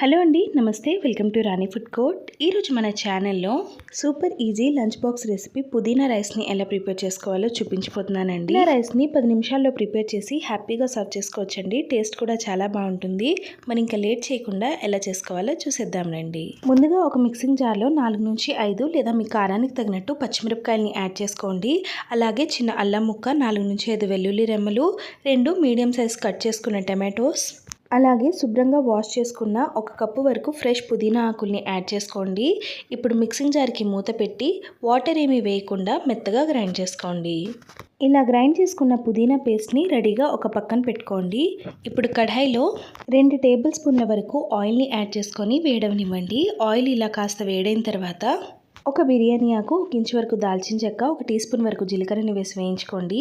Hello అండి నమస్తే. Welcome to Rani food court. ఈరోజు మన ఛానల్లో super easy lunch box recipe పుదీనా రైస్ని ఎలా ప్రిపేర్ చేసుకోవాలో చూపించిపోతున్నానండి. ఈ రైస్ని పది నిమిషాల్లో ప్రిపేర్ చేసి హ్యాపీగా సర్వ్ చేసుకోవచ్చండి. టేస్ట్ కూడా చాలా బాగుంటుంది. మరి ఇంకా లేట్ చేయకుండా ఎలా చేసుకోవాలో చూసేద్దాం రండి. ముందుగా ఒక మిక్సింగ్ జార్లో నాలుగు నుంచి ఐదు లేదా మీ కారానికి తగినట్టు పచ్చిమిరపకాయలని యాడ్ చేసుకోండి. అలాగే చిన్న అల్లం ముక్క నాలుగు నుంచి ఐదు వెల్లుల్లి రెమ్మలు రెండు మీడియం సైజ్ కట్ చేసుకున్న టమాటోస్ అలాగే శుభ్రంగా వాష్ చేసుకున్న ఒక కప్పు వరకు ఫ్రెష్ పుదీనా ఆకుల్ని యాడ్ చేసుకోండి. ఇప్పుడు మిక్సింగ్ జార్కి మూత పెట్టి వాటర్ ఏమీ వేయకుండా మెత్తగా గ్రైండ్ చేసుకోండి. ఇలా గ్రైండ్ చేసుకున్న పుదీనా పేస్ట్ని రెడీగా ఒక పక్కన పెట్టుకోండి. ఇప్పుడు కడాయిలో రెండు టేబుల్ స్పూన్ల వరకు ఆయిల్ని యాడ్ చేసుకొని వేయడనివ్వండి ఆయిల్ ఇలా కాస్త వేడైన తర్వాత ఒక బిర్యానీ ఆకు ఒక ఇంచు వరకు దాల్చిన చెక్క ఒక టీ స్పూన్ వరకు జీలకర్రని వేసి వేయించుకోండి.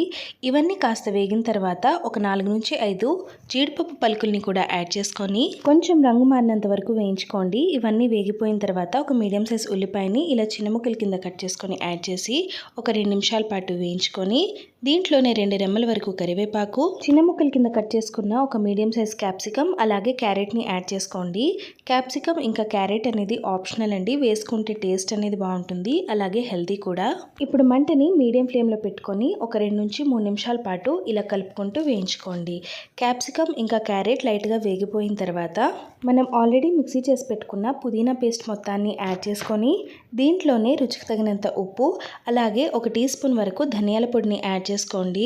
ఇవన్నీ కాస్త వేగిన తర్వాత ఒక నాలుగు నుంచి ఐదు జీడిపప్పు పలుకుల్ని కూడా యాడ్ చేసుకొని కొంచెం రంగు మారినంత వరకు వేయించుకోండి. ఇవన్నీ వేగిపోయిన తర్వాత ఒక మీడియం సైజ్ ఉల్లిపాయని ఇలా చిన్న ముక్కల కింద కట్ చేసుకొని యాడ్ చేసి ఒక రెండు నిమిషాల పాటు వేయించుకొని దీంట్లోనే రెండు రెమ్మల వరకు కరివేపాకు చిన్న ముక్కల కింద కట్ చేసుకున్న ఒక మీడియం సైజ్ క్యాప్సికమ్ అలాగే క్యారెట్ని యాడ్ చేసుకోండి. క్యాప్సికమ్ ఇంకా క్యారెట్ అనేది ఆప్షనల్ అండి. వేసుకుంటే టేస్ట్ అనేది బాగుంటుంది. అలాగే హెల్తీ కూడా. ఇప్పుడు మంటని మీడియం ఫ్లేమ్లో పెట్టుకొని ఒక రెండు నుంచి మూడు నిమిషాల పాటు ఇలా కలుపుకుంటూ వేయించుకోండి. క్యాప్సికమ్ ఇంకా క్యారెట్ లైట్గా వేగిపోయిన తర్వాత మనం ఆల్రెడీ మిక్సీ చేసి పెట్టుకున్న పుదీనా పేస్ట్ మొత్తాన్ని యాడ్ చేసుకొని దీంట్లోనే రుచికి తగినంత ఉప్పు అలాగే ఒక టీ స్పూన్ వరకు ధనియాల పొడిని యాడ్ చేసుకోండి.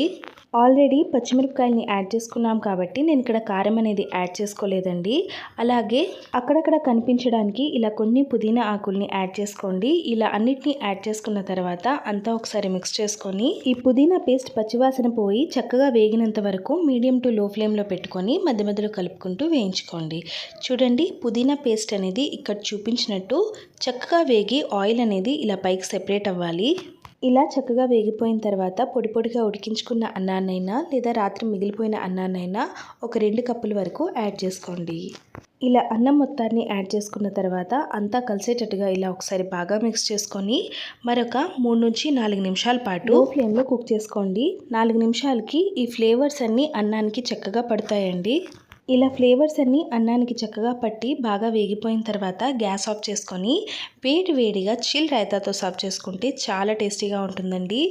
ఆల్రెడీ పచ్చిమిరపకాయలని యాడ్ చేసుకున్నాం కాబట్టి నేను ఇక్కడ కారం అనేది యాడ్ చేసుకోలేదండి. అలాగే అక్కడక్కడ కనిపించడానికి ఇలా కొన్ని పుదీనా ఆకుల్ని యాడ్ చేసుకోండి. ఇలా అన్నిటినీ యాడ్ చేసుకున్న తర్వాత అంతా ఒకసారి మిక్స్ చేసుకొని ఈ పుదీనా పేస్ట్ పచ్చివాసన పోయి చక్కగా వేగినంత వరకు మీడియం టు లో ఫ్లేమ్లో పెట్టుకొని మధ్య మధ్యలో కలుపుకుంటూ వేయించుకోండి. చూడండి పుదీనా పేస్ట్ అనేది ఇక్కడ చూపించినట్టు చక్కగా వేగి ఆయిల్ అనేది ఇలా పైకి సెపరేట్ అవ్వాలి. ఇలా చక్కగా వేగిపోయిన తర్వాత పొడి పొడిగా ఉడికించుకున్న అన్నాన్నైనా లేదా రాత్రి మిగిలిపోయిన అన్నాన్నైనా ఒక రెండు కప్పుల వరకు యాడ్ చేసుకోండి. ఇలా అన్నం మొత్తాన్ని యాడ్ చేసుకున్న తర్వాత అంతా కలిసేటట్టుగా ఇలా ఒకసారి బాగా మిక్స్ చేసుకొని మరొక మూడు నుంచి నాలుగు నిమిషాల పాటు ఫ్లేమ్లో కుక్ చేసుకోండి. నాలుగు నిమిషాలకి ఈ ఫ్లేవర్స్ అన్నీ అన్నానికి చక్కగా పడతాయండి. ఇలా ఫ్లేవర్స్ అన్నీ అన్నానికి చక్కగా పట్టి బాగా వేగిపోయిన తర్వాత గ్యాస్ ఆఫ్ చేసుకొని వేడి వేడిగా చిల్ రైతాతో సర్వ్ చేసుకుంటే చాలా టేస్టీగా ఉంటుందండి.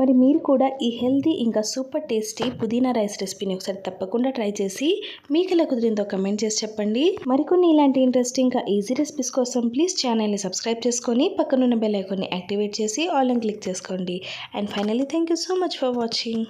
మరి మీరు కూడా ఈ హెల్తీ ఇంకా సూపర్ టేస్టీ పుదీనా రైస్ రెసిపీని ఒకసారి తప్పకుండా ట్రై చేసి మీకు ఎలా కుదిరిందో కమెంట్ చేసి చెప్పండి. మరికొన్ని ఇలాంటి ఇంట్రెస్టింగ్ ఇంకా ఈజీ రెసిపీస్ కోసం ప్లీజ్ ఛానల్ని సబ్స్క్రైబ్ చేసుకొని పక్కనున్న బెల్ ఐకాన్ని యాక్టివేట్ చేసి ఆల్ క్లిక్ చేసుకోండి. And finally thank you so much for watching